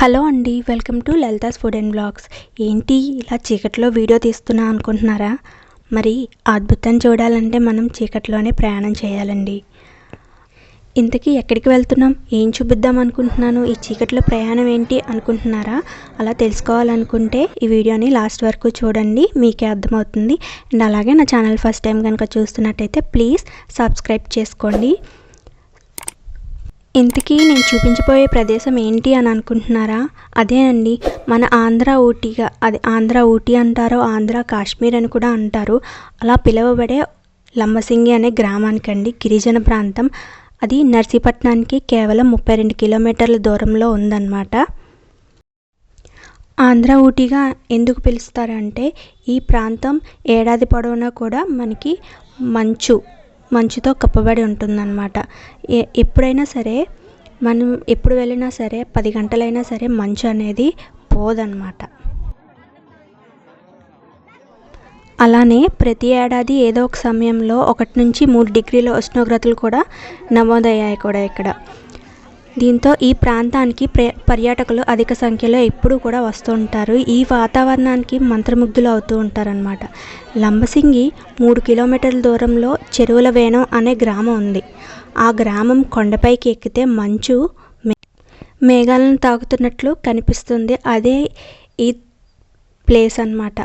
Hello అండి welcome to Lalitha's food and blogs. ఏంటి ఇలా చీకట్లో వీడియో తీస్తున్నా అనుకుంటున్నారా? మరి అద్భుతం చూడాలంటే మనం చీకట్లోనే ప్రయాణం చేయాలండి. ఇంతకీ ఎక్కడికి వెళ్తున్నాం? ఏం చూపిద్దాం అనుకుంటున్నాను? ఈ చీకట్లో ప్రయాణం ఏంటి అనుకుంటున్నారా? అలా తెలుసుకోవాలనుకుంటే ఈ వీడియోని లాస్ట్ వరకు చూడండి మీకే అర్థమవుతుంది. అండ్ అలాగే నా ఛానల్ ఫస్ట్ టైం కనుక చూస్తున్నట్టయితే ప్లీజ్ సబ్స్క్రైబ్ చేసుకోండి. ఇంతకీ నేను చూపించబోయే ప్రదేశం ఏంటి అని అనుకుంటున్నారా? అదేనండి మన ఆంధ్ర ఊటీగా అది ఆంధ్ర ఊటీ అంటారో ఆంధ్ర కాశ్మీర్ అని కూడా అంటారు. అలా పిలువబడే లంబసింగి అనే గ్రామానికండి గిరిజన ప్రాంతం. అది నర్సీపట్నానికి కేవలం ముప్పై రెండు కిలోమీటర్ల దూరంలో ఉందన్నమాట. ఆంధ్ర ఊటీగా ఎందుకు పిలుస్తారంటే ఈ ప్రాంతం ఏడాది పొడవునా కూడా మనకి మంచు మంచుతో కప్పబడి ఉంటుందన్నమాట. ఎప్పుడైనా సరే మనం ఎప్పుడు వెళ్ళినా సరే పది గంటలైనా సరే మంచు అనేది పోదన్నమాట. అలానే ప్రతి ఏడాది ఏదో ఒక సమయంలో ఒకటి నుంచి మూడు డిగ్రీల ఉష్ణోగ్రతలు కూడా నమోదయ్యాయి కూడా ఇక్కడ. దీంతో ఈ ప్రాంతానికి ప్ర పర్యాటకులు అధిక సంఖ్యలో ఎప్పుడూ కూడా వస్తూ ఉంటారు. ఈ వాతావరణానికి మంత్రముగ్ధులు అవుతూ ఉంటారనమాట లంబసింగి మూడు కిలోమీటర్ల దూరంలో చెరువుల వేణం అనే గ్రామం ఉంది. ఆ గ్రామం కొండపైకి ఎక్కితే మంచు మే మేఘాలను తాకుతున్నట్లు కనిపిస్తుంది. అదే ఈ ప్లేస్ అన్నమాట.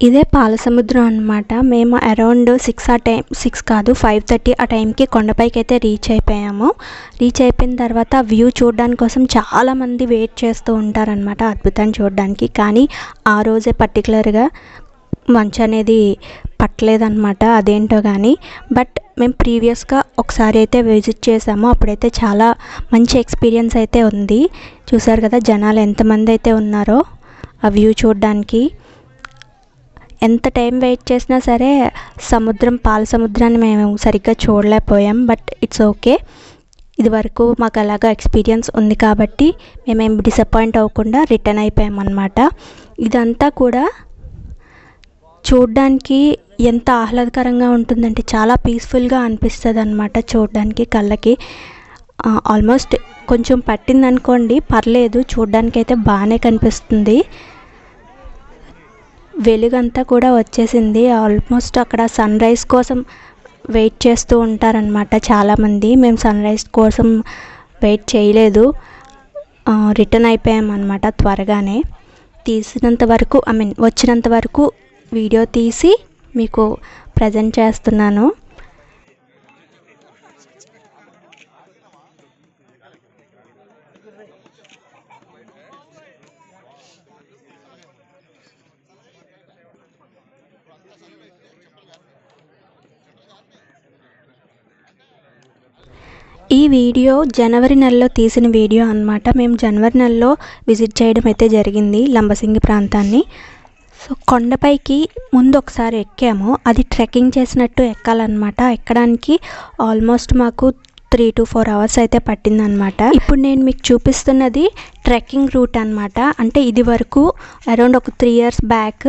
ఇదే పాలసముద్రం అనమాట మేము అరౌండ్ సిక్స్ ఆ టైం సిక్స్ కాదు ఫైవ్ థర్టీ ఆ టైంకి కొండపైకి అయితే రీచ్ అయిపోయాము. రీచ్ అయిపోయిన తర్వాత వ్యూ చూడడానికి కోసం చాలామంది వెయిట్ చేస్తూ ఉంటారనమాట అద్భుతాన్ని చూడడానికి. కానీ ఆ రోజే పర్టికులర్గా మంచు అనేది పట్టలేదన్నమాట అదేంటో కానీ బట్ మేము ప్రీవియస్గా ఒకసారి అయితే విజిట్ చేసాము. అప్పుడైతే చాలా మంచి ఎక్స్పీరియన్స్ అయితే ఉంది. చూసారు కదా జనాలు ఎంతమంది అయితే ఉన్నారో ఆ వ్యూ చూడడానికి. ఎంత టైం వెయిట్ చేసినా సరే సముద్రం పాల సముద్రాన్ని మేము సరిగ్గా చూడలేకపోయాం బట్ ఇట్స్ ఓకే. ఇది వరకు మాకు అలాగా ఎక్స్పీరియన్స్ ఉంది కాబట్టి మేమేం డిసప్పాయింట్ అవ్వకుండా రిటర్న్ అయిపోయాం ఇదంతా కూడా చూడ్డానికి ఎంత ఆహ్లాదకరంగా ఉంటుందంటే చాలా పీస్ఫుల్గా అనిపిస్తుంది అనమాట చూడడానికి కళ్ళకి. ఆల్మోస్ట్ కొంచెం పట్టిందనుకోండి పర్లేదు చూడ్డానికి అయితే బాగానే కనిపిస్తుంది. వెలుగంతా కూడా వచ్చేసింది. ఆల్మోస్ట్ అక్కడ సన్ రైజ్ కోసం వెయిట్ చేస్తూ ఉంటారనమాట చాలామంది. మేము సన్ రైజ్ కోసం వెయిట్ చేయలేదు. రిటర్న్ అయిపోయామన్నమాట త్వరగానే. తీసినంత వరకు ఐ మీన్ వచ్చినంత వరకు వీడియో తీసి మీకు ప్రజెంట్ చేస్తున్నాను. ఈ వీడియో జనవరి నెలలో తీసిన వీడియో అనమాట మేము జనవరి నెలలో విజిట్ చేయడం అయితే జరిగింది లంబసింగి ప్రాంతాన్ని. సో కొండపైకి ముందు ఒకసారి ఎక్కాము. అది ట్రెక్కింగ్ చేసినట్టు ఎక్కాలన్నమాట. ఎక్కడానికి ఆల్మోస్ట్ మాకు త్రీ టు ఫోర్ అవర్స్ అయితే పట్టిందనమాట ఇప్పుడు నేను మీకు చూపిస్తున్నది ట్రెక్కింగ్ రూట్ అనమాట అంటే ఇది వరకు అరౌండ్ ఒక త్రీ ఇయర్స్ బ్యాక్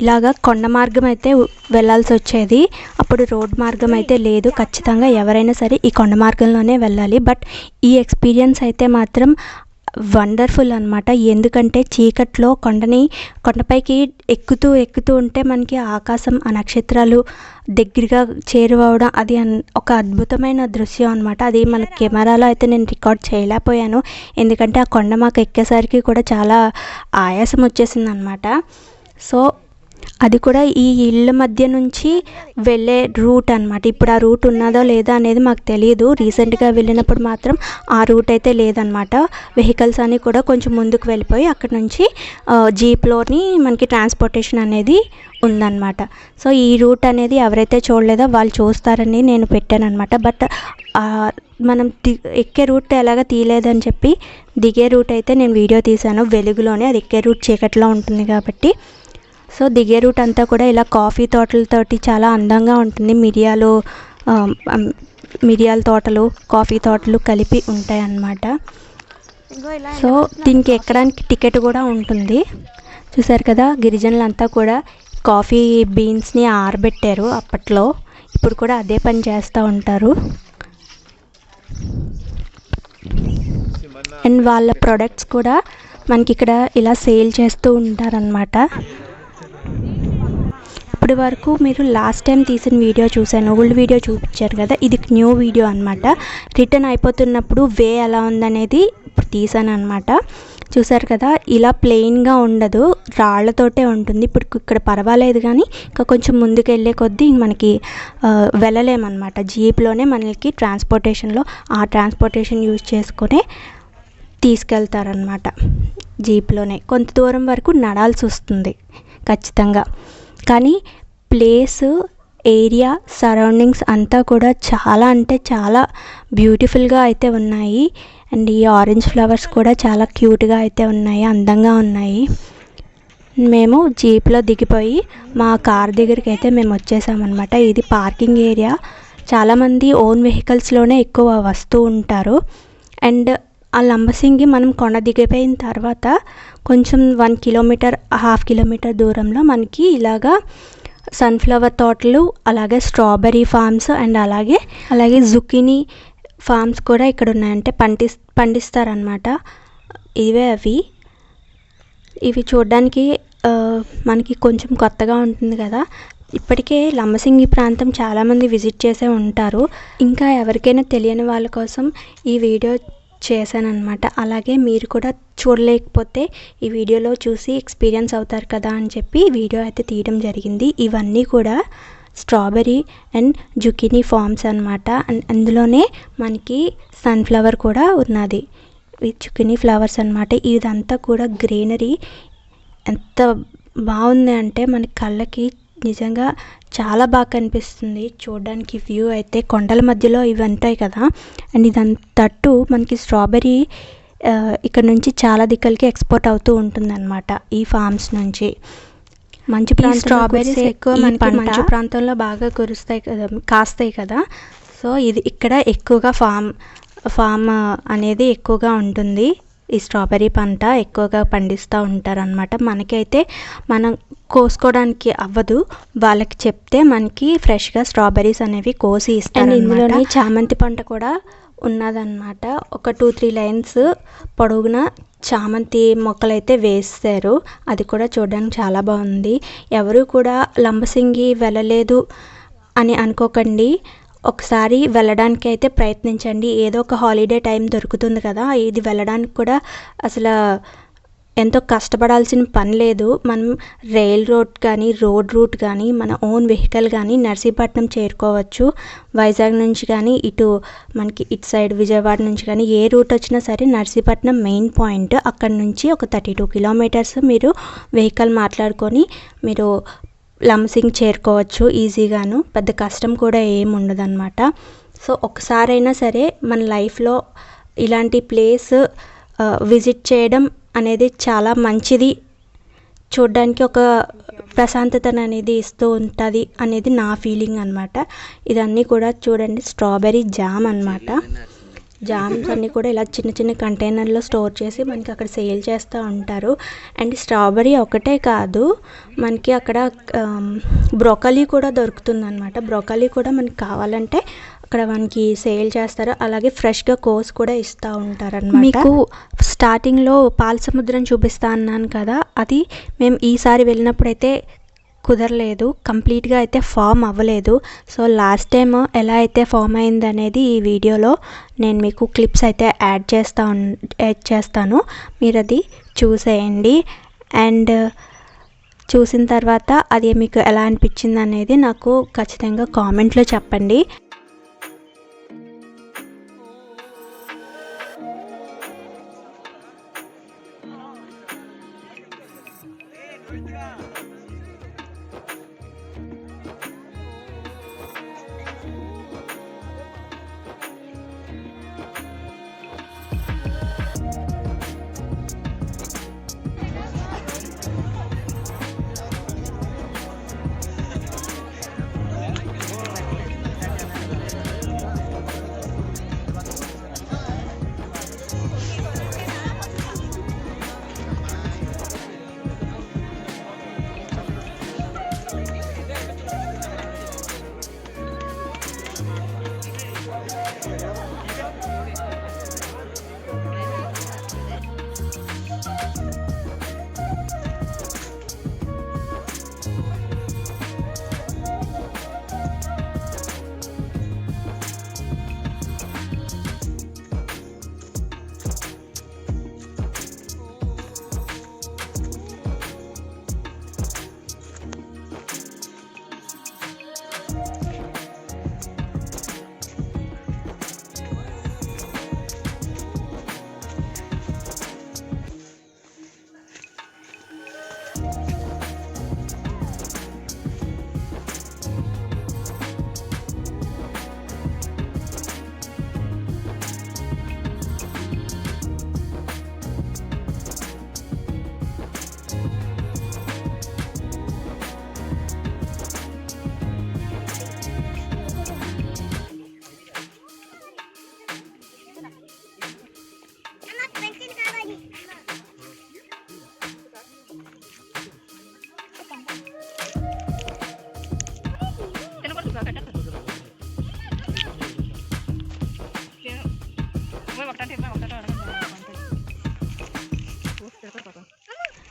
ఇలాగా కొండ మార్గం అయితే వెళ్ళాల్సి వచ్చేది అప్పుడు రోడ్ మార్గం అయితే లేదు. ఖచ్చితంగా ఎవరైనా సరే ఈ కొండ మార్గంలోనే వెళ్ళాలి. బట్ ఈ ఎక్స్పీరియన్స్ అయితే మాత్రం వండర్ఫుల్ అనమాట ఎందుకంటే చీకట్లో కొండని కొండపైకి ఎక్కుతూ ఎక్కుతూ ఉంటే మనకి ఆకాశం ఆ నక్షత్రాలు దగ్గరగా చేరువవడం అది ఒక అద్భుతమైన దృశ్యం అనమాట అది మన కెమెరాలో అయితే నేను రికార్డ్ చేయలేకపోయాను. ఎందుకంటే ఆ కొండ మాకు ఎక్కేసరికి కూడా చాలా ఆయాసం వచ్చేసింది అనమాట సో అది కూడా ఈ ఇళ్ళ మధ్య నుంచి వెళ్ళే రూట్ అనమాట ఇప్పుడు ఆ రూట్ ఉన్నదో లేదా అనేది మాకు తెలియదు రీసెంట్గా వెళ్ళినప్పుడు మాత్రం ఆ రూట్ అయితే లేదనమాట వెహికల్స్ అన్నీ కూడా కొంచెం ముందుకు వెళ్ళిపోయి అక్కడ నుంచి జీప్లోని మనకి ట్రాన్స్పోర్టేషన్ అనేది ఉందన్నమాట. సో ఈ రూట్ అనేది ఎవరైతే చూడలేదో వాళ్ళు చూస్తారని నేను పెట్టాను అనమాట బట్ మనం ది ఎక్కే రూట్ ఎలాగ తీయలేదని చెప్పి దిగే రూట్ అయితే నేను వీడియో తీశాను. వెలుగులోనే అది ఎక్కే రూట్ చీకట్లో ఉంటుంది కాబట్టి. సో దిగే రూట్ అంతా కూడా ఇలా కాఫీ తోటలతోటి చాలా అందంగా ఉంటుంది. మిరియాలు మిరియాల తోటలు కాఫీ తోటలు కలిపి ఉంటాయి అన్నమాట సో దీనికి ఎక్కడానికి టికెట్ కూడా ఉంటుంది. చూసారు కదా గిరిజనులంతా కూడా కాఫీ బీన్స్ని ఆరబెట్టారు అప్పట్లో. ఇప్పుడు కూడా అదే పని చేస్తూ ఉంటారు. అండ్ వాళ్ళ ప్రొడక్ట్స్ కూడా మనకి ఇక్కడ ఇలా సేల్ చేస్తూ ఉంటారనమాట ఇప్పటి వరకు మీరు లాస్ట్ టైం తీసిన వీడియో చూశాను. ఓల్డ్ వీడియో చూపించారు కదా ఇది న్యూ వీడియో అనమాట రిటర్న్ అయిపోతున్నప్పుడు వే ఎలా ఉందనేది ఇప్పుడు తీసాను అనమాట చూసారు కదా ఇలా ప్లెయిన్గా ఉండదు రాళ్ళతోటే ఉంటుంది. ఇప్పుడు ఇక్కడ పర్వాలేదు కానీ ఇంకా కొంచెం ముందుకు వెళ్ళే కొద్దీ మనకి వెళ్ళలేమన్నమాట. జీప్లోనే మనకి ట్రాన్స్పోర్టేషన్లో ఆ ట్రాన్స్పోర్టేషన్ యూజ్ చేసుకునే తీసుకెళ్తారనమాట జీప్లోనే కొంత దూరం వరకు నడాల్సి వస్తుంది ఖచ్చితంగా. కానీ ప్లేస్ ఏరియా సరౌండింగ్స్ అంతా కూడా చాలా అంటే చాలా బ్యూటిఫుల్గా అయితే ఉన్నాయి. అండ్ ఈ ఆరెంజ్ ఫ్లవర్స్ కూడా చాలా క్యూట్గా అయితే ఉన్నాయి అందంగా ఉన్నాయి. మేము జీప్లో దిగిపోయి మా కార్ దగ్గరికి అయితే మేము వచ్చేసామన్నమాట ఇది పార్కింగ్ ఏరియా. చాలామంది ఓన్ వెహికల్స్లోనే ఎక్కువ వస్తూ ఉంటారు. అండ్ ఆ లంబసింగి మనం కొండ దిగిపోయిన తర్వాత కొంచెం వన్ కిలోమీటర్ హాఫ్ కిలోమీటర్ దూరంలో మనకి ఇలాగా సన్ఫ్లవర్ తోటలు అలాగే స్ట్రాబెర్రీ ఫార్మ్స్ అండ్ అలాగే అలాగే జుకినీ ఫార్మ్స్ కూడా ఇక్కడ ఉన్నాయంటే పండిస్ పండిస్తారనమాట ఇవే అవి. ఇవి చూడడానికి మనకి కొంచెం కొత్తగా ఉంటుంది కదా. ఇప్పటికే లంబసింగి ప్రాంతం చాలామంది విజిట్ చేసే ఉంటారు. ఇంకా ఎవరికైనా తెలియని వాళ్ళ కోసం ఈ వీడియో చేశానన్నమాట. అలాగే మీరు కూడా చూడలేకపోతే ఈ వీడియోలో చూసి ఎక్స్పీరియన్స్ అవుతారు కదా అని చెప్పి వీడియో అయితే తీయడం జరిగింది. ఇవన్నీ కూడా స్ట్రాబెరీ అండ్ జుకినీ ఫార్మ్స్ అనమాట అండ్ అందులోనే మనకి సన్ఫ్లవర్ కూడా ఉన్నది. ఈ జుకినీ ఫ్లవర్స్ అనమాట ఇదంతా కూడా గ్రీనరీ ఎంత బాగుంది అంటే మన కళ్ళకి నిజంగా చాలా బాగా కనిపిస్తుంది. చూడడానికి వ్యూ అయితే కొండల మధ్యలో ఇవి ఉంటాయి కదా. అండ్ ఇదంతట్టు మనకి స్ట్రాబెర్రీ ఆ, ఇక్కడ నుంచి చాలా దిక్కలకి ఎక్స్పోర్ట్ అవుతూ ఉంటుందన్నమాట ఈ ఫార్మ్స్ నుంచి. మంచు ప్రాంతం strawberries ఎక్కువ మనకి మంచు ప్రాంతంలో బాగా కురుస్తాయి కదా కాస్తాయి కదా. సో ఇది ఇక్కడ ఎక్కువగా ఫామ్ ఫామ్ అనేది ఎక్కువగా ఉంటుంది. ఈ స్ట్రాబెర్రీ పంట ఎక్కువగా పండిస్తూ ఉంటారనమాట మనకైతే మనం కోసుకోవడానికి అవ్వదు. వాళ్ళకి చెప్తే మనకి ఫ్రెష్గా స్ట్రాబెర్రీస్ అనేవి కోసి ఇస్తారు ఇందులోనే చామంతి పంట కూడా ఉన్నదన్నమాట. ఒక టూ త్రీ లైన్స్ పొడవున చామంతి మొక్కలు అయితే వేస్తారు. అది కూడా చూడడానికి చాలా బాగుంది. ఎవరు కూడా లంబసింగి వెళ్ళలేదు అని అనుకోకండి. ఒకసారి వెళ్ళడానికి అయితే ప్రయత్నించండి. ఏదో ఒక హాలిడే టైం దొరుకుతుంది కదా ఇది వెళ్ళడానికి కూడా అసలు ఎంతో కష్టపడాల్సిన పని లేదు. మనం రైల్ రోడ్ కానీ రోడ్ రూట్ కానీ మన ఓన్ వెహికల్ కానీ నర్సీపట్నం చేరుకోవచ్చు. వైజాగ్ నుంచి కానీ ఇటు మనకి ఇటు సైడ్ విజయవాడ నుంచి కానీ ఏ రూట్ వచ్చినా సరే నర్సీపట్నం మెయిన్ పాయింట్ అక్కడ నుంచి ఒక థర్టీ టూ కిలోమీటర్స్ మీరు వెహికల్ మాట్లాడుకొని మీరు లంసింగ్ చేరుకోవచ్చు ఈజీగాను పెద్ద కష్టం కూడా ఏమి ఉండదన్నమాట సో ఒకసారైనా సరే మన లైఫ్లో ఇలాంటి ప్లేస్ విజిట్ చేయడం అనేది చాలా మంచిది. చూడ్డానికి ఒక ప్రశాంతతను అనేది ఇస్తూ ఉంటుంది అనేది నా ఫీలింగ్ అనమాట ఇదన్నీ కూడా చూడండి స్ట్రాబెర్రీ జామ్ అన్నమాట. జామ్స్ అన్నీ కూడా ఇలా చిన్న చిన్న కంటైనర్లో స్టోర్ చేసి మనకి అక్కడ సేల్ చేస్తూ ఉంటారు. అండ్ స్ట్రాబెరీ ఒకటే కాదు మనకి అక్కడ బ్రోకలీ కూడా దొరుకుతుంది అనమాట బ్రోకలీ కూడా మనకి కావాలంటే అక్కడ మనకి సేల్ చేస్తారు. అలాగే ఫ్రెష్గా కోస్ కూడా ఇస్తూ ఉంటారు మీకు స్టార్టింగ్లో పాల సముద్రం చూపిస్తా అన్నాను కదా అది మేము ఈసారి వెళ్ళినప్పుడైతే కుదరలేదు. కంప్లీట్గా అయితే ఫామ్ అవ్వలేదు. సో లాస్ట్ టైం ఎలా అయితే ఫామ్ అయింది అనేది ఈ వీడియోలో నేను మీకు క్లిప్స్ అయితే యాడ్ చేస్తా యాడ్ చేస్తాను. మీరు అది చూసేయండి. అండ్ చూసిన తర్వాత అది మీకు ఎలా అనిపించింది అనేది నాకు ఖచ్చితంగా కామెంట్లో చెప్పండి. Yeah.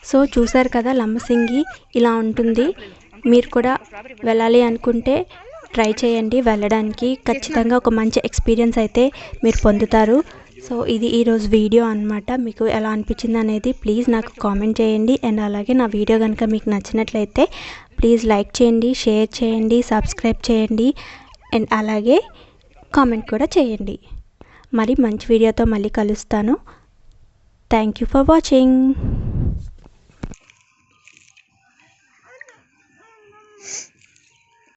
సో చూసారు కదా లంబసింగి ఇలా ఉంటుంది. మీరు కూడా వెళ్ళాలి అనుకుంటే ట్రై చేయండి వెళ్ళడానికి. ఖచ్చితంగా ఒక మంచి ఎక్స్పీరియన్స్ అయితే మీరు పొందుతారు. సో ఇది ఈరోజు వీడియో అనమాట మీకు ఎలా అనిపించింది అనేది ప్లీజ్ నాకు కామెంట్ చేయండి. అండ్ అలాగే నా వీడియో కనుక మీకు నచ్చినట్లయితే ప్లీజ్ లైక్ చేయండి షేర్ చేయండి సబ్స్క్రైబ్ చేయండి అండ్ అలాగే కామెంట్ కూడా చేయండి. మరి మంచి వీడియోతో మళ్ళీ కలుస్తాను. Thank you for watching